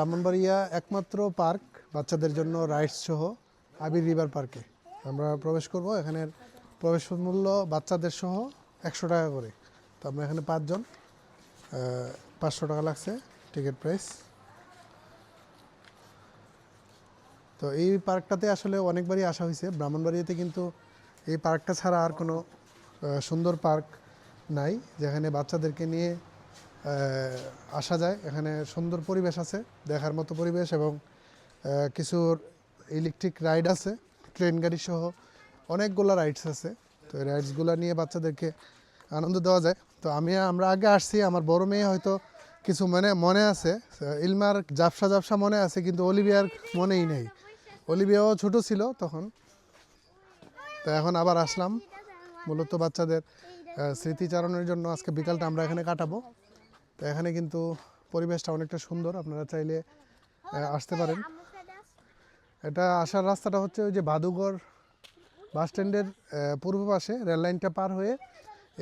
ব্রাহ্মণবাড়িয়া একমাত্র পার্ক বাচ্চাদের জন্য রাইডস সহ আবির রিভার পার্কে। আমরা প্রবেশ করব, এখানের প্রবেশ মূল্য বাচ্চাদের সহ একশো টাকা করে। তো আমরা এখানে পাঁচজন পাঁচশো টাকা লাগছে টিকিট প্রাইস। তো এই পার্কটাতে আসলে অনেকবারই আসা হয়েছে। ব্রাহ্মণবাড়িয়াতে কিন্তু এই পার্কটা ছাড়া আর কোনো সুন্দর পার্ক নাই, যেখানে বাচ্চাদেরকে নিয়ে আসা যায়। এখানে সুন্দর পরিবেশ আছে, দেখার মতো পরিবেশ এবং কিছু ইলেকট্রিক রাইড আছে ট্রেন গাড়ি সহ অনেকগুলো রাইডস আছে। তো এই রাইডসগুলো নিয়ে বাচ্চাদেরকে আনন্দ দেওয়া যায়। তো আমি, আমরা আগে আসছি, আমার বড় মেয়ে হয়তো কিছু মনে মনে আছে। ইলমার জাপসা জাপসা মনে আছে, কিন্তু অলিভিয়ার মনেই নেই। অলিভিয়াও ছোট ছিল তখন। তো এখন আবার আসলাম। মূলত বাচ্চাদের স্মৃতিচারণের জন্য আজকে বিকালটা আমরা এখানে কাটাবো। তো এখানে কিন্তু পরিবেশটা অনেকটা সুন্দর, আপনারা চাইলে আসতে পারেন। এটা আসার রাস্তাটা হচ্ছে ওই যে বাদুগড় বাস স্ট্যান্ডের পূর্ব পাশে, রেল লাইনটা পার হয়ে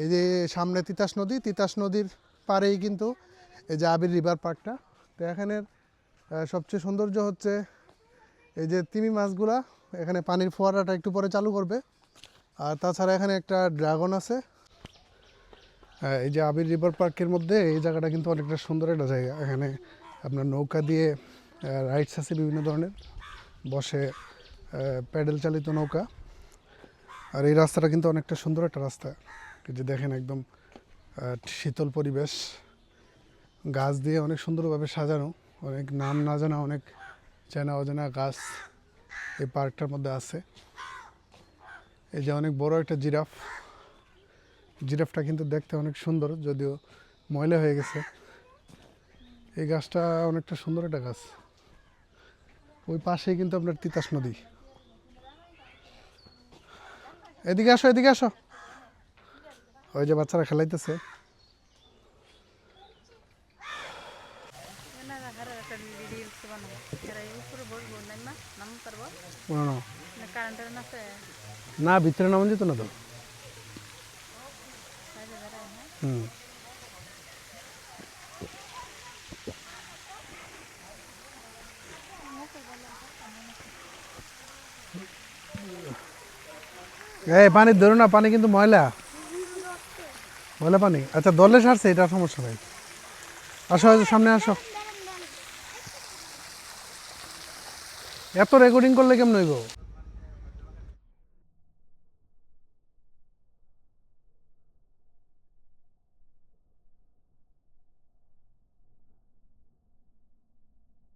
এই যে সামনে তিতাস নদী, তিতাস নদীর পারেই কিন্তু এই যে আবির রিভার পার্কটা। তো এখানের সবচেয়ে সৌন্দর্য হচ্ছে এই যে তিমি মাছগুলা, এখানে পানির ফোয়ারাটা একটু পরে চালু করবে। আর তাছাড়া এখানে একটা ড্রাগন আছে এই যে আবির রিভার পার্কের মধ্যে এই জায়গাটা কিন্তু অনেকটা সুন্দর একটা জায়গা। এখানে আপনার নৌকা দিয়ে রাইডস আছে বিভিন্ন ধরনের। বসে প্যাডেল চালিত নৌকা। আর এই রাস্তাটা কিন্তু অনেকটা সুন্দর একটা রাস্তা। যে দেখেন একদম শীতল পরিবেশ। গাছ দিয়ে অনেক সুন্দরভাবে সাজানো। অনেক নাম না জানা, অনেক চেনা অজানা গাছ এই পার্কটার মধ্যে আছে। এই যে অনেক বড় একটা জিরাফ। জিরাফটা কিন্তু দেখতে অনেক সুন্দর যদিও ময়লা হয়ে গেছে। এই গাছটা অনেকটা সুন্দর একটা গাছ। ওই পাশেই কিন্তু আপনার তিতাস নদী। এদিকে আসো এদিকে আসো। ওই যে বাচ্চারা খেলাইতেছে। না ভিতরে নামন যেত না তো। হুম এই পানি ধরো না পানি কিন্তু ময়লা। ময়লা পানি। আচ্ছা দলে সারছে এটা সমস্যা নাই। আসো আসো, সামনে আসো। এত রেকর্ডিং করলে কেমন হইব?